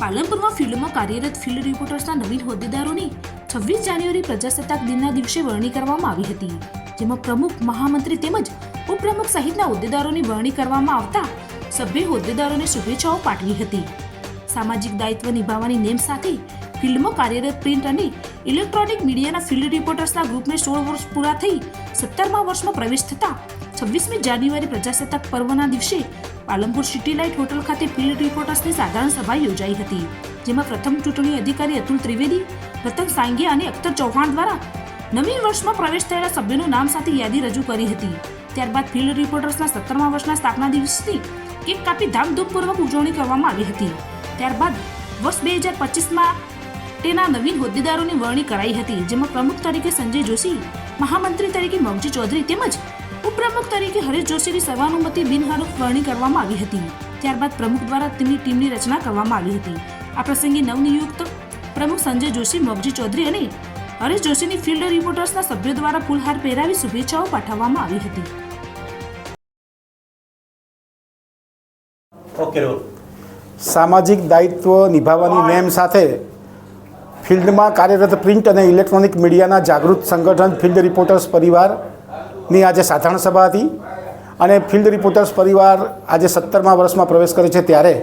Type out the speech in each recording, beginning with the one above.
પાલનપુરમાં ફિલ્ડમાં કાર્યરત ફિલ્ડ રિપોર્ટર્સના નવીન હોદ્દેદારોની છવ્વીસ જાન્યુઆરી પ્રજાસત્તાક દિનના દિવસે વરણી કરવામાં આવી હતી, જેમાં પ્રમુખ, મહામંત્રી તેમજ ઉપપ્રમુખ સહિતના હોદ્દેદારોની વરણી કરવામાં આવતા સભ્ય હોદ્દેદારોને શુભેચ્છાઓ પાઠવી હતી. સામાજિક દાયિત્વ નિભાવવાની નેમ સાથે ફિલ્ડમાં કાર્યરત પ્રિન્ટ અને ઇલેક્ટ્રોનિક મીડિયાના ફિલ્ડ રિપોર્ટર્સના ગ્રુપને સોળ વર્ષ પૂરા થઈ સત્તરમા વર્ષમાં પ્રવેશ થતા છવ્વીસમી જાન્યુઆરી પ્રજાસત્તાક પર્વના દિવસે પાલનપુર સિટી લાઇટ હોટલ ખાતે ફિલ્ડ રિપોર્ટર્સની સાધારણ સભા યોજાઈ હતી, જેમાં પ્રથમ ચૂંટણી અધિકારી અતુલ ત્રિવેદી રતન સાંગે અને અખ્તર ચૌહાણ દ્વારા નવીન વર્ષમાં પ્રવેશ થયેલા સભ્યોનું નામ સાથે યાદી રજૂ કરી હતી. ત્યારબાદ ફિલ્ડ રિપોર્ટર્સના સત્તરમા વર્ષના સ્થાપના દિવસની કેક કાપી ધામધૂમપૂર્વક ઉજવણી કરવામાં આવી હતી. ત્યારબાદ વર્ષ બે હજાર પચીસમાં તેના નવીન હોદ્દેદારોની વરણી કરાઈ હતી, જેમાં પ્રમુખ તરીકે સંજય જોશી, મહામંત્રી તરીકે મગજી ચૌધરી તેમજ ઉપપ્રમુખ તરીકે હરેશ જોશીની સર્વાનુમતિ બિનહરૂફ વરણી કરવામાં આવી હતી. ત્યારબાદ પ્રમુખ દ્વારા તેમની ટીમની રચના કરવામાં આવી હતી. આ પ્રસંગે નવનિયુક્ત પ્રમુખ સંજય જોશી મગજી ચૌધરી અને હરેશ જોશીની ફિલ્ડ રિપોર્ટર્સના સભ્યો દ્વારા ફૂલહાર પહેરાવી શુભેચ્છાઓ પાઠવવામાં આવી હતી. ઓકે સામાજિક દાયિત્વ નિભાવવાની નેમ સાથે ફિલ્ડમાં કાર્યરત પ્રિન્ટ અને ઇલેક્ટ્રોનિક મીડિયાના જાગૃત સંગઠન ફિલ્ડ રિપોર્ટર્સ પરિવારની આજે સાધારણ સભા હતી અને ફિલ્ડ રિપોર્ટર્સ પરિવાર આજે સત્તરમા વર્ષમાં પ્રવેશ કરે છે ત્યારે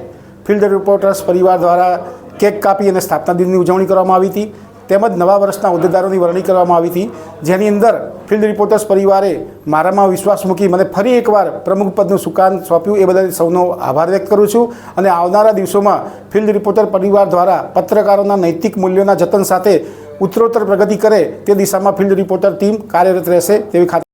ફિલ્ડ રિપોર્ટર્સ પરિવાર દ્વારા કેક કાપી અને સ્થાપના દિનની ઉજવણી કરવામાં આવી હતી. તેમજ નવા વર્ષના હોદ્દેદારોની વરણી કરવામાં આવી હતી. જેની અંદર ફિલ્ડ રિપોર્ટર્સ પરિવારે મારામાં વિશ્વાસ મૂકી મને ફરી એકવાર પ્રમુખ પદનું સુકાન સોંપ્યું. એ બદલ સૌનો આભાર વ્યક્ત કરું છું અને આવનારા દિવસોમાં ફિલ્ડ રિપોર્ટર પરિવાર દ્વારા પત્રકારોના નૈતિક મૂલ્યોના જતન સાથે ઉત્તરોત્તર પ્રગતિ કરે તે દિશામાં ફિલ્ડ રિપોર્ટર ટીમ કાર્યરત રહેશે તેવી ખાતરી